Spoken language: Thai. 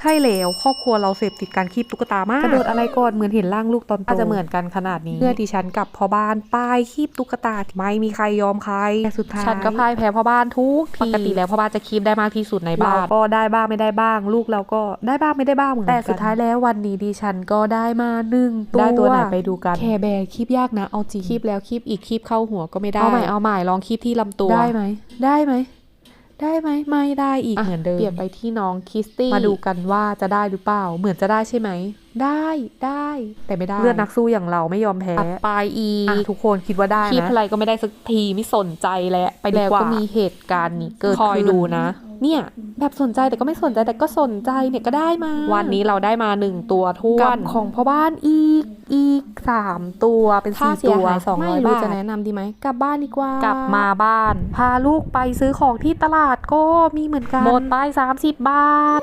ใช่แล้วครอบครัวเราเสพติดการคีบตุ๊กตามากกระโดดอะไรก่อนเหมือนเห็นร่างลูกตอนโตจะเหมือนกันขนาดนี้เพื่อดิฉันกับพ่อบ้านป้ายคีบตุ๊กตาไม่มีใครยอมใครแต่สุดท้ายฉันก็พ่ายแพ้พ่อบ้านทุกทีปกติแล้วพ่อบ้านจะคีบได้มากที่สุดในบ้านเราก็ได้บ้างไม่ได้บ้าง ลูกเราก็ได้บ้างไม่ได้บ้างเหมือนกันแต่สุดท้ายแล้ววันนี้ดิฉันก็ได้มาหนึ่งตัวได้ตัวไหนไปดูกันแคร์แบร์คีบยากนะเอาจริงคีบแล้วคีบอีกคีบเข้าหัวก็ไม่ได้เอาใหม่เอาใหม่ลองคีบที่ลำตัวได้ไหมได้ไหม ได้ไหมไม่ได้อีกเหมือนเดิมเปลี่ยนไปที่น้องคิสตี้มาดูกันว่าจะได้หรือเปล่าเหมือนจะได้ใช่ไหม ได้ได้แต่ไม่ได้ เลือดนักสู้อย่างเราไม่ยอมแพ้ไปอีกทุกคนคิดว่าได้นะคีบอะไรก็ไม่ได้สักทีไม่สนใจแล้วไปแล้วก็มีเหตุการณ์นี้เกิดคอยดูนะ เนี่ยแบบสนใจแต่ก็ไม่สนใจแต่ก็สนใจเนี่ยก็ได้มา วันนี้เราได้มาหนึ่งตัวท้วนกับของพ่อบ้านอีกอีกสามตัวเป็นสี่ตัวสองร้อยบาทจะแนะนำดีไหมกลับบ้านดีกว่ากลับมาบ้าน พาลูกไปซื้อของที่ตลาดก็มีเหมือนกันหมดไป30บาท